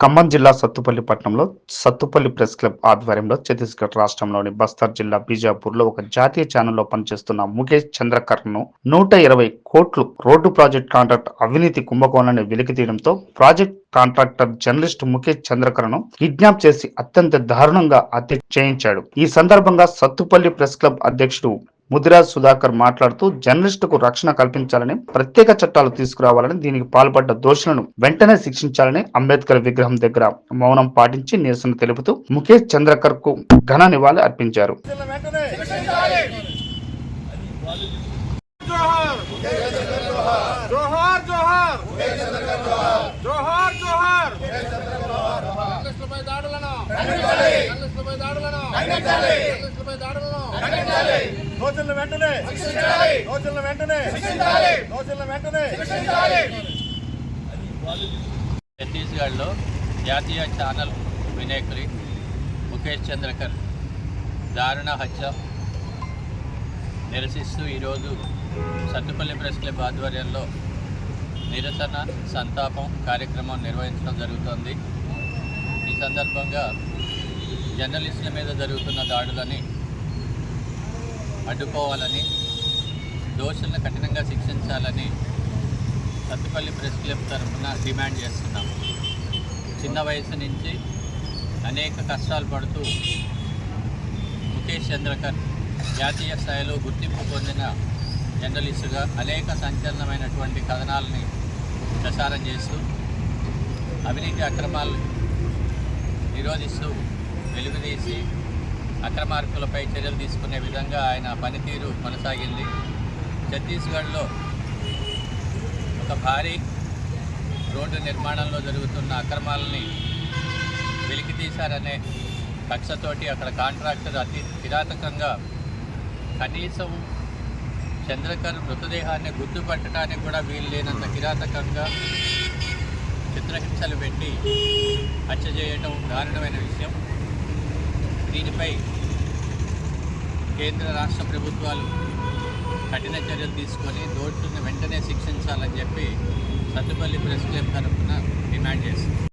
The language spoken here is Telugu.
ఖమ్మం జిల్లా సత్తుపల్లి పట్టణంలో సత్తుపల్లి ప్రెస్ క్లబ్ ఆధ్వర్యంలో ఛత్తీస్గఢ్ రాష్ట్రంలోని బస్తర్ జిల్లా బీజాపూర్లో ఒక జాతీయ ఛానల్లో పనిచేస్తున్న ముఖేష్ చంద్రకర్ను నూట ఇరవై కోట్లు రోడ్డు ప్రాజెక్ట్ కాంట్రాక్ట్ అవినీతి కుంభకోణాన్ని వెలికితీయడంతో ప్రాజెక్ట్ కాంట్రాక్టర్ జర్నలిస్ట్ ముఖేష్ చంద్రకర్ను కిడ్నాప్ చేసి అత్యంత దారుణంగా హత్య చేయించాడు. ఈ సందర్భంగా సత్తుపల్లి ప్రెస్ క్లబ్ అధ్యక్షుడు ముదిరాజ్ సుధాకర్ మాట్లాడుతూ జర్నలిస్టుకు రక్షణ కల్పించాలని ప్రత్యేక చట్టాలు తీసుకురావాలని దీనికి పాల్పడ్డ దోషులను వెంటనే శిక్షించాలని అంబేద్కర్ విగ్రహం దగ్గర మౌనం పాటించి నిరసన తెలుపుతూ ముఖేష్ చంద్రకర్కు ఘన నివాళి అర్పించారు దాడులను దాడులను రోజుల వెంటనే. రోజుల వెంటనే. రోజుల వెంటనే. ఛత్తీస్గఢ్లో జాతీయ ఛానల్ వినాయకుడి ముఖేష్ చంద్రకర్ దారుణ హత్య నిరసిస్తూ ఈరోజు సత్తుపల్లి ప్రెస్ క్లబ్ ఆధ్వర్యంలో నిరసన సంతాపం కార్యక్రమం నిర్వహించడం జరుగుతోంది. ఈ సందర్భంగా జర్నలిస్టుల మీద జరుగుతున్న దాడులని అడ్డుకోవాలని దోషులను కఠినంగా శిక్షించాలని సత్తుపల్లి ప్రెస్ క్లబ్ తరఫున డిమాండ్ చేస్తున్నాం చిన్న వయసు నుంచి అనేక కష్టాలు పడుతూ ముఖేష్ చంద్రకర్ జాతీయ స్థాయిలో గుర్తింపు పొందిన జర్నలిస్టుగా అనేక సంచలనమైనటువంటి కథనాలని ప్రసారం చేస్తూ అవినీతి అక్రమాలు నిరోధిస్తూ వెలుగుదీసి అక్రమార్కులపై చర్యలు తీసుకునే విధంగా ఆయన పనితీరు కొనసాగింది. ఛత్తీస్గఢ్లో ఒక భారీ రోడ్డు నిర్మాణంలో జరుగుతున్న అక్రమాలని వెలికి తీశారనే కక్షతోటి అక్కడ కాంట్రాక్టర్ అతి కిరాతకంగా కనీసం చంద్రకర్ మృతదేహాన్ని గుర్తుపట్టడానికి కూడా వీలు లేనంత కిరాతకంగా చిత్రహింసలు పెట్టి హత్య చేయటం దారుణమైన విషయం. దీనిపై కేంద్ర రాష్ట్ర ప్రభుత్వాలు కఠిన చర్యలు తీసుకొని దోషుల్ని వెంటనే శిక్షించాలని చెప్పి సత్తుపల్లి ప్రెస్ క్లబ్ తరఫున డిమాండ్ చేసింది